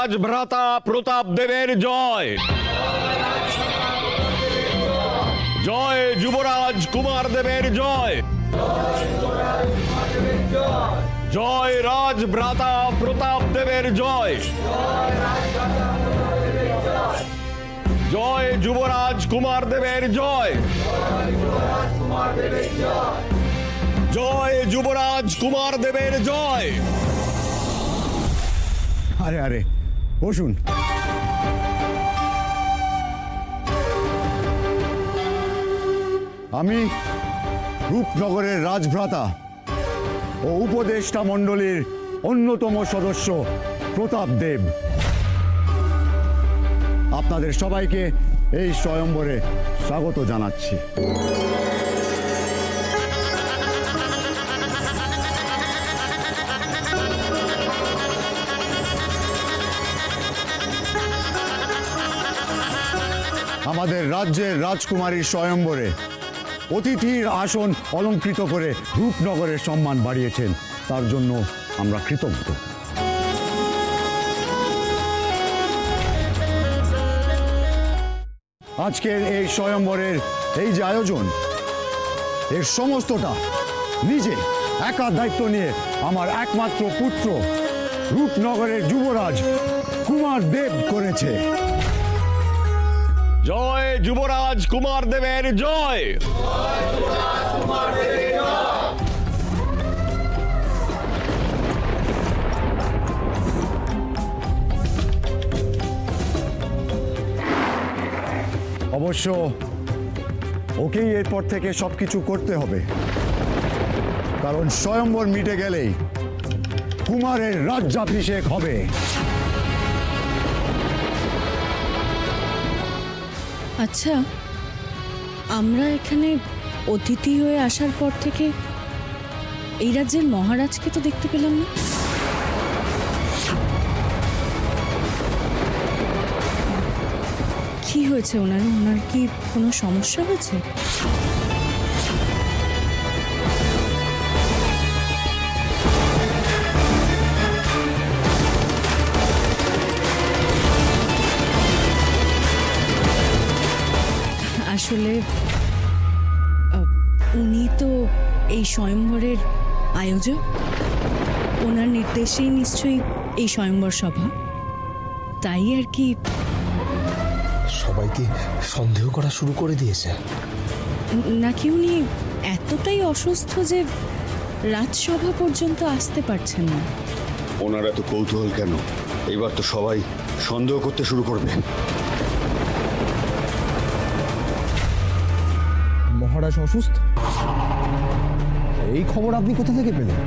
রাজভ্রাতা প্রতাপ দেবের জয়। জয় যুবরাজ কুমার দেবের জয়। জয় রাজভ্রাতা প্রতাপ দেবের জয়। জয় যুবরাজ কুমার দেবের জয়। জয় যুবরাজ কুমার দেবের জয়। আরে আরে। বসুন। আমি রূপনগরের রাজভ্রাতা ও উপদেষ্টা মণ্ডলীর অন্যতম সদস্য প্রতাপ দেব। আপনাদের সবাইকে এই স্বয়ম্বরে স্বাগত জানাচ্ছি। আমাদের রাজ্যের রাজকুমারীর স্বয়ম্বরে। অতিথির আসন অলঙ্কৃত করে রূপনগরের সম্মান বাড়িয়েছেন। তার জন্য আমরা কৃতজ্ঞ। আজকের এই স্বয়ম্বরের এই যে আয়োজন, এর সমস্তটা নিজে একা দায়িত্ব নিয়ে আমার একমাত্র পুত্র রূপনগরের যুবরাজ কুমার দেব করেছে। জয় যুবরাজ কুমার দেবের, জয়! অবশ্য ওকেই এরপর থেকে সবকিছু করতে হবে। কারণ স্বয়ম্বর মিটে গেলেই কুমারের রাজ্যাভিষেক হবে। আচ্ছা আমরা এখানে অতিথি হয়ে আসার পর থেকে এই রাজ্যের মহারাজকে তো দেখতে পেলাম না। কি হয়েছে ওনার? ওনার কি কোনো সমস্যা হয়েছে? আসলে উনি তো এই স্বয়ংবরের আয়োজক? ওনার নির্দেশেই নিশ্চয়ই এই স্বয়ংবর সভা। তাই আর কি? সবাইকে সন্দেহ করা শুরু করে দিয়েছে। নাকি উনি এতটাই অসুস্থ যে রাজসভা পর্যন্ত আসতে পারছেন না? ওনার এত কৌতূহল কেন? এবার তো সবাই সন্দেহ করতে শুরু করবে। মহারাজ অসুস্থ। এই খবর আপনি কোথা থেকে পেলেন?